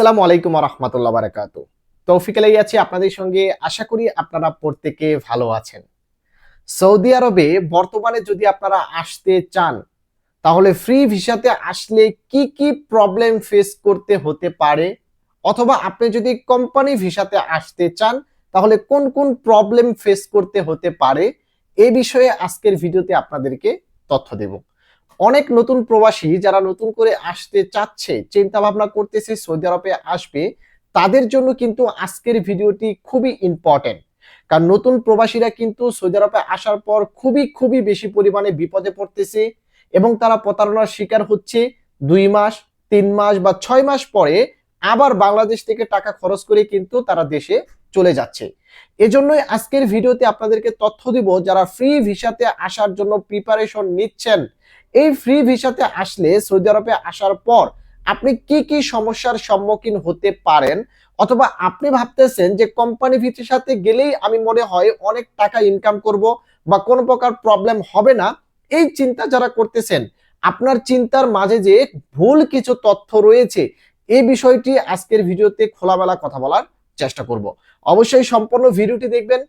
আসসালামু আলাইকুম রহমতুল্লাহ বারাকাত তৌফিক আলাই আছি আপনাদের সঙ্গে। আশা করি আপনারা প্রত্যেকে ভালো আছেন। সৌদি আরবে বর্তমানে যদি আপনারা আসতে চান, তাহলে ফ্রি ভিসাতে আসলে কি কি প্রবলেম ফেস করতে হতে পারে? অথবা আপনি যদি কোম্পানি ভিসাতে আসতে চান, তাহলে কোন কোন প্রবলেম ফেস করতে হতে পারে? এ বিষয়ে আজকের ভিডিওতে আপনাদেরকে তথ্য দেব। অনেক নতুন প্রবাসী যারা নতুন করে আসতে চাচ্ছে চিন্তা ভাবনা করতেছে, সৌদি আরবে আসবে, তাদের জন্য কিন্তু আজকের ভিডিওটি খুবই ইম্পর্টেন্ট কারণ নতুন প্রবাসীরা কিন্তু সৌদি আরবে আসার পর খুবই খুবই বেশি পরিমাণে বিপদে পড়তেছে এবং তারা প্রতারণার শিকার হচ্ছে দুই মাস, তিন মাস বা ছয় মাস পরে আবার বাংলাদেশ থেকে টাকা খরচ করে কিন্তু তারা দেশে চলে যাচ্ছে। এজন্যই আজকের ভিডিওতে আপনাদেরকে তথ্য দিব, যারা ফ্রি ভিসাতে আসার জন্য প্রিপারেশন নিচ্ছেন এই ফ্রি ভিসাতে আসলে সৌদি আরবে আসার পর আপনি কি কি সমস্যার সম্মুখীন হতে পারেন? অথবা আপনি ভাবতেছেন যে কোম্পানি ভিসার সাথে গেলেই আমি মনে হয় অনেক টাকা ইনকাম করব বা কোনো প্রকার প্রবলেম হবে না। এই চিন্তা যারা করতেছেন, আপনার চিন্তার মাঝে যে ভুল কিছু তথ্য রয়েছে, এই বিষয়টি আজকের ভিডিওতে খোলামেলা কথা বলার চেষ্টা করব। অবশ্যই সম্পূর্ণ ভিডিওটি দেখবেন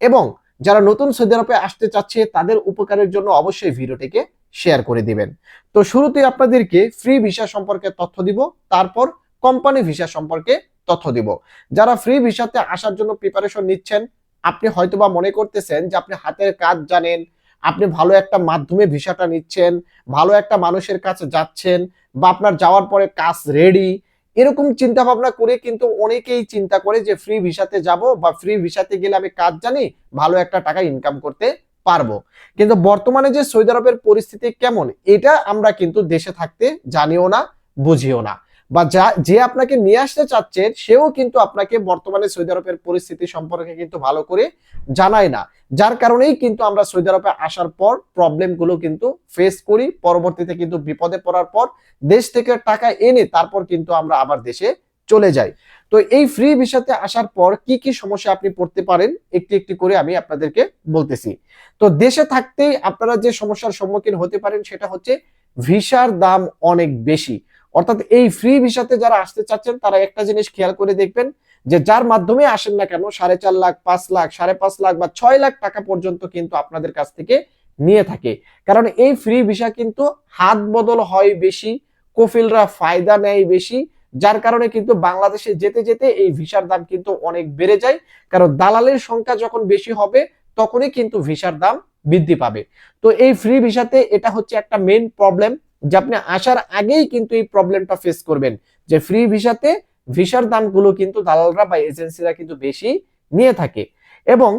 এবং যারা নতুন সৌদি আরবে আসতে চাচ্ছে, তাদের উপকারের জন্য অবশ্যই ভিডিওটিকে শেয়ার করে দিবেন। তো শুরুতে আপনাদেরকে ফ্রি ভিসা সম্পর্কে তথ্য দিব, তারপর কোম্পানি ভিসা সম্পর্কে তথ্য দিব। যারা ফ্রি ভিসাতে আসার জন্য প্রিপারেশন নিচ্ছেন, আপনি হয়তোবা মনে করতেছেন যে আপনি হাতের কাজ জানেন, আপনি ভালো একটা মাধ্যমে ভিসাটা নিচ্ছেন, ভালো একটা মানুষের কাছে যাচ্ছেন, বা আপনার যাওয়ার পরে কাজ রেডি এরকম চিন্তা ভাবনা করে কিন্তু অনেকেই চিন্তা করে যে ফ্রি ভিসাতে যাব, বা ফ্রি ভিসাতে গেলে আমি কাজ জানি, ভালো একটা টাকা ইনকাম করতে পারব। কিন্তু বর্তমানে যে সৌদি আরবের পরিস্থিতি কেমন, এটা আমরা কিন্তু দেশে থাকতে জানিও না, বুঝিও না। বা যা, যে আপনাকে নিয়ে আসতে চাচ্ছে, সেও কিন্তু আপনাকে বর্তমানে সৌদি আরবের পরিস্থিতি সম্পর্কে কিন্তু ভালো করে জানায় না। যার কারণেই কিন্তু আমরা সৌদি আরবে আসার পর প্রবলেমগুলো কিন্তু ফেস করি, পরবর্তীতে কিন্তু বিপদে পড়ার পর দেশ থেকে টাকা এনে তারপর কিন্তু আমরা আবার দেশে চলে যায়। তো এই ফ্রি ভিসাতে আসার পর কি কি সমস্যা আপনি পড়তে পারেন? একটি একটি করে আমি আপনাদেরকে বলতেছি। তো দেশে থাকতেই আপনারা যে সমস্যার সম্মুখীন হতে পারেন সেটা হচ্ছে ভিসার দাম অনেক বেশি। অর্থাৎ এই ফ্রি ভিসাতে যারা আসতে চাচ্ছেন, তারা একটা জিনিস খেয়াল করে দেখবেন যে যার মাধ্যমে আসেন না কেন, সাড়ে চার লাখ, পাঁচ লাখ, সাড়ে পাঁচ লাখ বা ছয় লাখ টাকা পর্যন্ত কিন্তু আপনাদের কাছ থেকে নিয়ে থাকে। কারণ এই ফ্রি ভিসা কিন্তু হাত বদল হয় বেশি, কফিলরা ফায়দা নেয় বেশি যার কারণে কিন্তু বাংলাদেশে যেতে যেতে এই ভিসার দাম কিন্তু অনেক বেড়ে যায়। কারণ দালালের সংখ্যা যখন বেশি হবে, তখনই কিন্তু ভিসার দাম বৃদ্ধি পাবে। তো এই ফ্রি ভিসাতে এটা হচ্ছে একটা মেন প্রবলেম যে আপনি আসার আগেই কিন্তু এই প্রবলেমটা ফেস করবেন। যে ফ্রি ভিসাতে ভিসার দামগুলো কিন্তু দালালরা বা এজেন্সিরা কিন্তু বেশি নিয়ে থাকে। এবং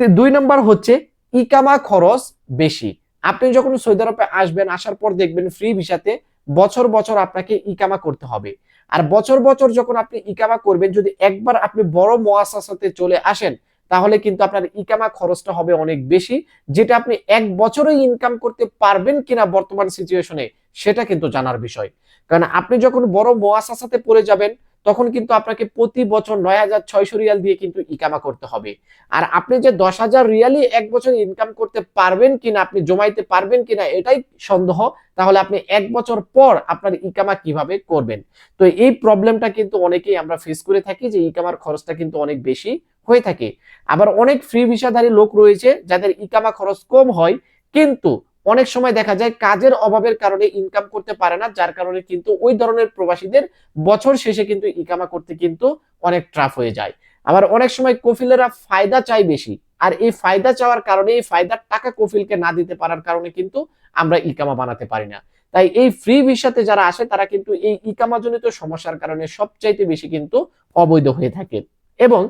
দুই নম্বর হচ্ছে ইকামা খরচ বেশি। আপনি যখন সৌদি আরবে আসবেন, আসার পর দেখবেন ফ্রি ভিসাতে বছর বছর আপনাকে ইকামা করতে হবে। আর বছর বছর যখন আপনি ইকামা করবেন, যদি একবার আপনি বড় মোয়াসাসাতে চলে আসেন, তাহলে কিন্তু আপনার ইকামা খরচটা হবে অনেক বেশি। যেটা আপনি এক বছরে ইনকাম করতে পারবেন কিনা বর্তমান সিচুয়েশনে সেটা কিন্তু জানার বিষয়। কারণ আপনি যখন বড় মোয়াসাসাতে পড়ে যাবেন তখন কিন্তু আপনাকে প্রতি বছর নয় হাজার ছয়শো রিয়াল দিয়ে কিন্তু ইকামা করতে হবে। আর আপনি যে দশ হাজার রিয়ালই এক বছর ইনকাম করতে পারবেন কিনা, আপনি জমাইতে পারবেন কিনা, এটাই সন্দেহ। তাহলে আপনি এক বছর পর আপনার ইকামা কীভাবে করবেন? তো এই প্রবলেমটা কিন্তু অনেকেই আমরা ফেস করে থাকি যে ইকামার খরচটা কিন্তু অনেক বেশি হয়ে থাকে। আবার অনেক ফ্রি ভিসাধারী লোক রয়েছে যাদের ইকামা খরচ কম হয়, কিন্তু অনেক সময় দেখা যায় কাজের অভাবের কারণে ইনকাম করতে পারে না, যার কারণে কিন্তু ওই ধরনের প্রবাসীদের বছর শেষে কিন্তু ইকামা করতে কিন্তু অনেক ট্রাফ হয়ে যায়। আবার অনেক সময় কফিলেরা ফায়দা চাই বেশি, আর এই ফায়দা চাওয়ার কারণে, এই ফায়দার টাকা কফিলকে না দিতে পারার কারণে কিন্তু আমরা ইকামা বানাতে পারি না। তাই এই ফ্রি ভিসাতে যারা আসে, তারা কিন্তু এই ইকামাজনিত সমস্যার কারণে সবচাইতে বেশি কিন্তু অবৈধ হয়ে থাকে। এবং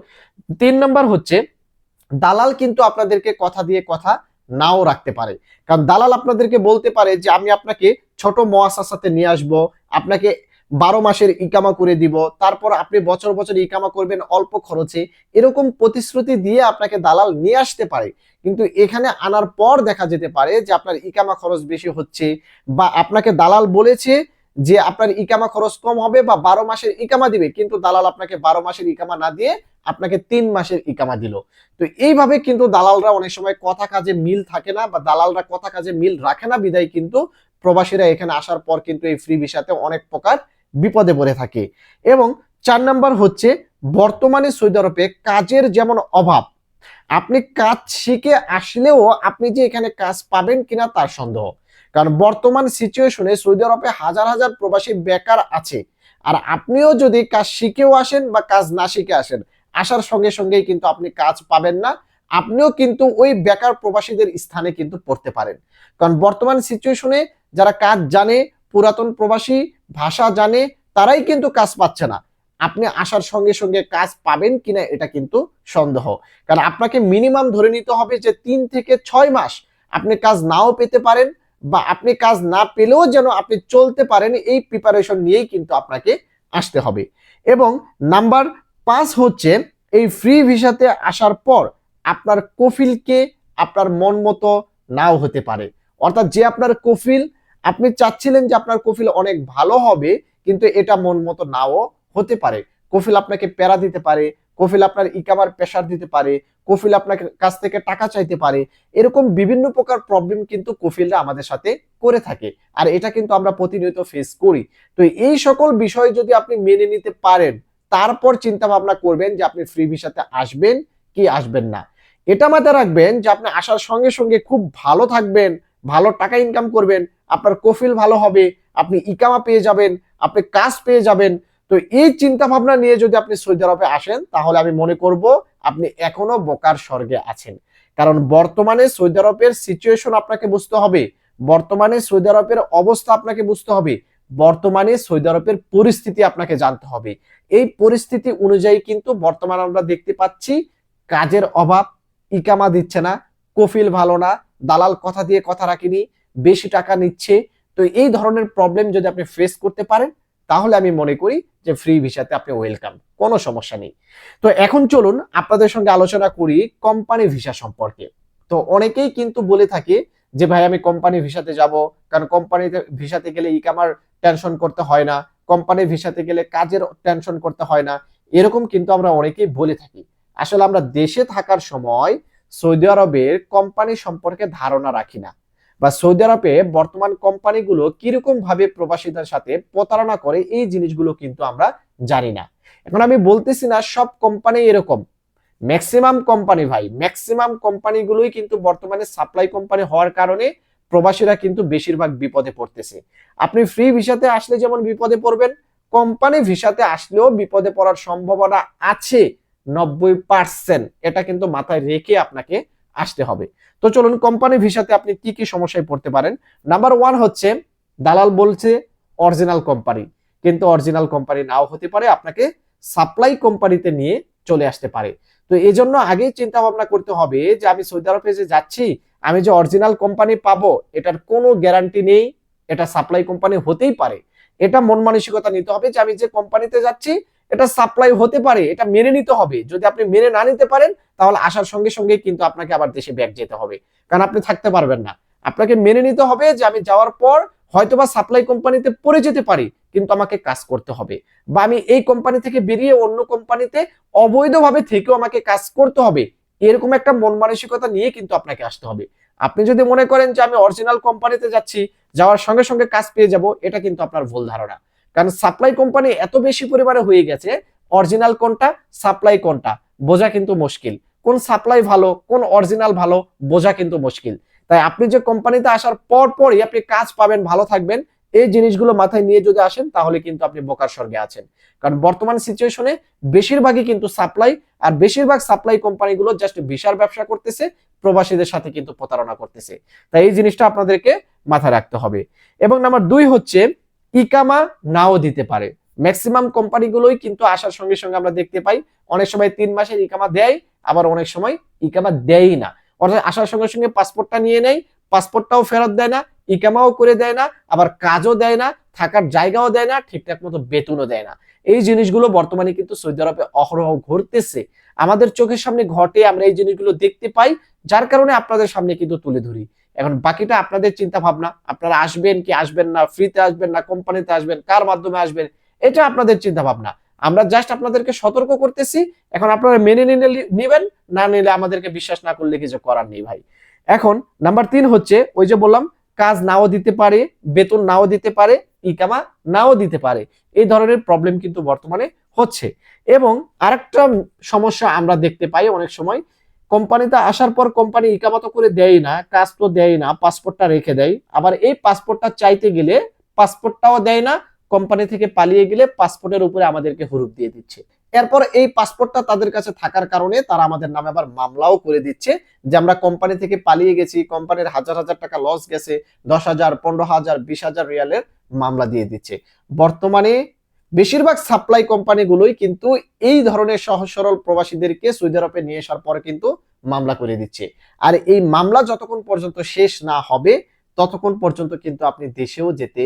তিন নম্বর হচ্ছে, দালাল কিন্তু আপনাদেরকে কথা দিয়ে কথা নাও রাখতে পারে। কারণ দালাল আপনাদেরকে বলতে পারে যে, আমি আপনাকে ছোট মহাসাসাতে নিয়ে আসব, আপনাকে বারো মাসের ইকামা করে দিব, তারপর আপনি বছর বছর ইকামা করবেন অল্প খরচে। এরকম প্রতিশ্রুতি দিয়ে আপনাকে দালাল নিয়ে আসতে পারে। কিন্তু এখানে আনার পর দেখা যেতে পারে যে, আপনার ইকামা খরচ বেশি হচ্ছে বা আপনাকে দালাল বলেছে যে আপনার ইকামা খরচ কম হবে বা বারো মাসের ইকামা দিবে, কিন্তু দালাল আপনাকে বারো মাসের ইকামা না দিয়ে আপনাকে তিন মাসের ইকামা দিল। তো এইভাবে কিন্তু দালালরা অনেক সময় কথা কাজে মিল থাকে না বা দালালরা কথা কাজে মিল রাখে না, বিদায় কিন্তু প্রবাসীরা এখানে আসার পর কিন্তু এই ফ্রি ভিসাতে অনেক প্রকার বিপদে পড়ে থাকে। এবং চার নাম্বার হচ্ছে বর্তমানে সৌদি আরবে কাজের যেমন অভাব, আপনি কাজ শিখে আসলেও আপনি যে এখানে কাজ পাবেন কিনা তার সন্দেহ। কারণ বর্তমান সিচুয়েশনে সৌদি আরবে হাজার হাজার প্রবাসী বেকার আছে। আর আপনিও যদি কাজ শিখেও আসেন বা কাজ না শিখে আসেন, আসার সঙ্গে সঙ্গেই কিন্তু আপনি কাজ পাবেন না। আপনিও কিন্তু ওই বেকার প্রবাসীদের স্থানে কিন্তু পড়তে পারেন। কারণ বর্তমান সিচুয়েশনে যারা কাজ জানে, পুরাতন প্রবাসী, ভাষা জানে, তারাই কিন্তু কাজ পাচ্ছে না। আপনি আসার সঙ্গে সঙ্গে কাজ পাবেন কিনা এটা কিন্তু সন্দেহ। কারণ আপনাকে মিনিমাম ধরে নিতে হবে যে তিন থেকে ছয় মাস আপনি কাজ নাও পেতে পারেন বা আপনি কাজ না পেলেও যেন আপনি চলতে পারেন, এই প্রিপারেশন নিয়েই কিন্তু আপনাকে আসতে হবে। এবং নাম্বার পাঁচ হচ্ছে, এই ফ্রি ভিসাতে আসার পর আপনার কফিলকে আপনার মন মতো নাও হতে পারে। অর্থাৎ যে আপনার কফিল, আপনি চাচ্ছিলেন যে আপনার কফিল অনেক ভালো হবে, কিন্তু এটা মন মতো নাও হতে পারে। কফিল আপনাকে প্যারা দিতে পারে, কফিল আপনার ইকামার প্রেশার দিতে পারে কফিল আপনার কাছ থেকে টাকা চাইতে পারে। এরকম বিভিন্ন প্রকার প্রবলেম কিন্তু কফিলরা আমাদের সাথে করে থাকে। আর এটা কিন্তু আমরা প্রতিনিয়ত ফেস করি। তো এই সকল বিষয় যদি আপনি মেনে নিতে পারেন, তারপর চিন্তা ভাবনা করবেন যে আপনি ফ্রি ভিসাতে আসবেন কি আসবেন না। এটা মাথায় রাখবেন যে আপনি আসার সঙ্গে সঙ্গে খুব ভালো থাকবেন, ভালো টাকা ইনকাম করবেন, আপনার কফিল ভালো হবে, আপনি ইকামা পেয়ে যাবেন, আপনি কাজ পেয়ে যাবেন। তো এই চিন্তা ভাবনা নিয়ে যদি আপনি সৌদি আরবে আসেন, তাহলে আমি মনে করব আপনি এখনও বোকার স্বর্গে আছেন। কারণ বর্তমানে সৌদি আরবের সিচুয়েশন আপনাকে বুঝতে হবে। বর্তমানে সৌদি আরবের অবস্থা আপনাকে বুঝতে হবে। বর্তমানে সৌদি আরবের পরিস্থিতি আপনাকে জানতে হবে। এই পরিস্থিতি অনুযায়ী কিন্তু বর্তমানে আমরা দেখতে পাচ্ছি, কাজের অভাব, ইকামা দিচ্ছে না, কফিল ভালো না, দালাল কথা দিয়ে কথা রাখেনি, বেশি টাকা নিচ্ছে। তো এই ধরনের প্রবলেম যদি আপনি ফেস করতে পারেন তাহলে আমি মনে করি যে ফ্রি ভিসাতে আপনি ওয়েলকাম কোনো সমস্যা নেই। তো এখন চলুন আপনাদের সঙ্গে আলোচনা করি কোম্পানি ভিসা সম্পর্কে। তো অনেকেই কিন্তু বলে থাকে যে, ভাই, আমি কোম্পানি ভিসাতে যাব, কারণ কোম্পানিতে ভিসাতে গেলে ইকামার টেনশন করতে হয় না কোম্পানি ভিসাতে গেলে কাজের টেনশন করতে হয় না। এরকম কিন্তু আমরা অনেকেই বলে থাকি। আসলে আমরা দেশে থাকার সময় সৌদি আরবের কোম্পানি সম্পর্কে ধারণা রাখি না। বা সৌদি আরবে বর্তমান কোম্পানিগুলো কীরকম ভাবে প্রবাসীদের সাথে প্রতারণা করে, এই জিনিসগুলো কিন্তু আমরা জানি না। এখন আমি বলতেছি না সব কোম্পানি এরকম। ম্যাক্সিমাম কোম্পানি ভাই, ম্যাক্সিমাম কোম্পানিগুলোই কিন্তু বর্তমানে সাপ্লাই কোম্পানি হওয়ার কারণে প্রবাসীরা কিন্তু বেশিরভাগ বিপদে পড়তেছে। আপনি ফ্রি ভিসাতে আসলে যেমন বিপদে পড়বেন, কোম্পানি ভিসাতে আসলেও বিপদে পড়ার সম্ভাবনা আছে নব্বই পার্সেন্ট। এটা কিন্তু মাথায় রেখে আপনাকে আসতে হবে। তো চলুন কোম্পানি ভিসাতে আপনি কি কি সমস্যায় পড়তে পারেন। নাম্বার ওয়ান হচ্ছে, দালাল বলছে অরিজিনাল কোম্পানি কিন্তু অরিজিনাল কোম্পানি নাও হতে পারে, আপনাকে সাপ্লাই কোম্পানিতে নিয়ে চলে আসতে পারে। তো এই জন্য আগেই চিন্তা ভাবনা করতে হবে যে আমি সৌদি আরবে যে যাচ্ছি, আমি যে অরিজিনাল কোম্পানি পাবো, এটার কোনো গ্যারান্টি নেই, এটা সাপ্লাই কোম্পানি হতেই পারে। এটা মন মানসিকতা নিতে হবে যে আমি যে কোম্পানিতে যাচ্ছি এটা সাপ্লাই হতে পারে, এটা মেনে নিতে হবে। যদি আপনি মেনে না নিতে পারেন, তাহলে আসার সঙ্গে সঙ্গে কিন্তু আপনাকে আবার দেশে ব্যাক যেতে হবে। কারণ আপনি থাকতে পারবেন না। আপনাকে মেনে নিতে হবে যে আমি যাওয়ার পর হয়তোবা সাপ্লাই কোম্পানিতে পড়ে যেতে পারি, কিন্তু আমাকে কাজ করতে হবে। বা আমি এই কোম্পানি থেকে বেরিয়ে অন্য কোম্পানিতে অবৈধভাবে থেকেও আমাকে কাজ করতে হবে, এরকম একটা মন মানসিকতা নিয়ে কিন্তু আপনাকে আসতে হবে। আপনি যদি মনে করেন যে আমি অরিজিনাল কোম্পানিতে যাচ্ছি, যাওয়ার সঙ্গে সঙ্গে কাজ পেয়ে যাব, এটা কিন্তু আপনার ভুল ধারণা। কারণ সাপ্লাই কোম্পানি এত বেশি পরিমাণে হয়ে গেছে অরিজিনাল কোনটা? সাপ্লাই কোনটা? বোঝা কিন্তু মুশকিল। কোন সাপ্লাই ভালো, কোন অরিজিনাল ভালো, বোঝা কিন্তু মুশকিল। তাই আপনি যে কোম্পানিতে আসার পর পরই আপনি কাজ পাবেন, ভালো থাকবেন, এই জিনিসগুলো মাথায় নিয়ে যদি আসেন, তাহলে কিন্তু আপনি বোকার স্বর্গে আছেন। কারণ বর্তমান সিচুয়েশনে বেশিরভাগই কিন্তু সাপ্লাই আর বেশিরভাগ সাপ্লাই কোম্পানিগুলো জাস্ট ভিসার ব্যবসা করতেছে, প্রবাসীদের সাথে কিন্তু প্রতারণা করতেছে। তাই এই জিনিসটা আপনাদেরকে মাথায় রাখতে হবে। এবং নাম্বার দুই হচ্ছে ইকামা নাও দিতে পারে। ম্যাক্সিমাম কোম্পানিগুলোই কিন্তু আসার সঙ্গে সঙ্গে আমরা দেখতে পাই, অনেক সময় তিন মাসের ইকামা দেয়, আবার অনেক সময় ইকামা দেয়ই না। অর্থাৎ আসার সঙ্গে সঙ্গে পাসপোর্টটা নিয়ে নেয় পাসপোর্টটাও ফেরত দেয় না, ইকামাও করে দেয় না, আবার কাজও দেয় না, থাকার জায়গাও দেয় না, ঠিকঠাক মতো বেতনও দেয় না। এই জিনিসগুলো বর্তমানে কিন্তু সৌদি আরবে অহরহ ঘটতেছে। আমাদের চোখের সামনে ঘটে, আমরা এই জিনিসগুলো দেখতে পাই, যার কারণে আপনাদের সামনে কিন্তু তুলে ধরি। এখন বাকিটা আপনাদের চিন্তা ভাবনা আপনারা আসবেন কি আসবেন না ফ্রিতে আসবেন না কোম্পানিতে আসবেন, কার মাধ্যমে আসবেন, এটা আপনাদের চিন্তা ভাবনা আমরা জাস্ট আপনাদেরকে সতর্ক করতেছি, এখন আপনারা মেনে নিলে নেবেন, না নিলে আমাদেরকে বিশ্বাস না করলে কিছু করার নেই ভাই। এখন নাম্বার তিন হচ্ছে, ওই যে বললাম, কাজ নাও দিতে পারে, বেতন নাও দিতে পারে ইকামা নাও দিতে পারে। এই ধরনের প্রবলেম কিন্তু বর্তমানে হচ্ছে। এবং আরেকটা সমস্যা আমরা দেখতে পাই অনেক সময় কোম্পানিতে আসার পর কোম্পানি ইকামা তো করে দেয় না, কাজ তো দেয় না পাসপোর্টটা রেখে দেয়। আবার এই পাসপোর্টটা চাইতে গেলে পাসপোর্টটাও দেয় না, কোম্পানি থেকে পালিয়ে গেলে পাসপোর্টের উপরে আমাদেরকে হুরুপ দিয়ে দিচ্ছে। এরপর এই পাসপোর্টটা তাদের কাছে থাকার কারণে তারা আমাদের নামে আবার মামলাও করে দিচ্ছে যে আমরা কোম্পানি থেকে পালিয়ে গেছি কোম্পানির হাজার হাজার টাকা লস গেছে, দশ হাজার, পনেরো হাজার, বিশ হাজার রিয়ালের মামলা দিয়ে দিচ্ছে। বর্তমানে বেশিরভাগ সাপ্লাই কোম্পানিগুলোই কিন্তু এই ধরনের সহজ সরল প্রবাসীদেরকে সৌদি আরবে নিয়ে আসার পরে কিন্তু মামলা করে দিচ্ছে। আর এই মামলা যতক্ষণ পর্যন্ত শেষ না হবে, ততক্ষণ পর্যন্ত কিন্তু আপনি দেশেও যেতে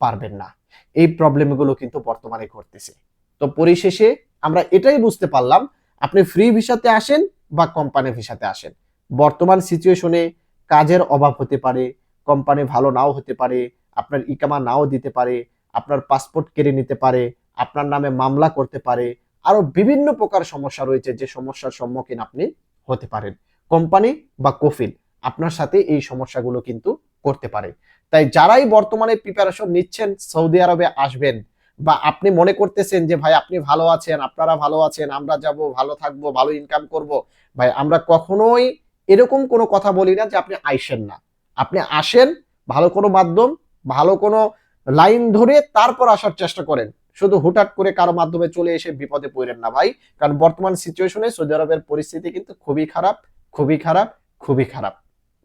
পারবেন না। এই প্রবলেমগুলো কিন্তু বর্তমানে ঘটতেছে। তো পরিশেষে আমরা এটাই বুঝতে পারলাম, আপনি ফ্রি ভিসাতে আসেন বা কোম্পানি ভিসাতে আসেন। বর্তমান সিচুয়েশনে কাজের অভাব হতে পারে কোম্পানি ভালো নাও হতে পারে, আপনার ইকামা নাও দিতে পারে, আপনার পাসপোর্ট কেড়ে নিতে পারে, আপনার নামে মামলা করতে পারে আরও বিভিন্ন প্রকার সমস্যা রয়েছে যে সমস্যার সম্মুখীন আপনি হতে পারেন। কোম্পানি বা কফিল আপনার সাথে এই সমস্যাগুলো কিন্তু করতে পারে। তাই যারাই বর্তমানে প্রিপারেশন নিচ্ছেন, সৌদি আরবে আসবেন বা আপনি মনে করতেছেন যে, ভাই, আপনি ভালো আছেন, আপনারা ভালো আছেন, আমরা যাব, ভালো থাকব, ভালো ইনকাম করব। ভাই, আমরা কখনোই এরকম কোনো কথা বলি না যে, আপনি আইসেন না। আপনি আসেন, ভালো কোনো মাধ্যম, ভালো কোনো লাইন ধরে তারপর আসার চেষ্টা করেন। শুধু হুটহাট করে কারও মাধ্যমে চলে এসে বিপদে পড়েন না, ভাই। কারণ বর্তমান সিচুয়েশনে সৌদি আরবের পরিস্থিতি কিন্তু খুবই খারাপ খুবই খারাপ খুবই খারাপ।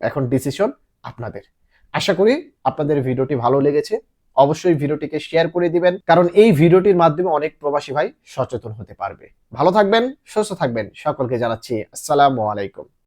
এখন ডিসিশন আপনাদের। আশা করি আপনাদের ভিডিওটি ভালো লেগেছে। অবশ্যই ভিডিওটিকে শেয়ার করে দিবেন, কারণ এই ভিডিওটির মাধ্যমে অনেক প্রবাসী ভাই সচেতন হতে পারবে। ভালো থাকবেন, সুস্থ থাকবেন, সকলকে জানাচ্ছি, আসসালামু আলাইকুম।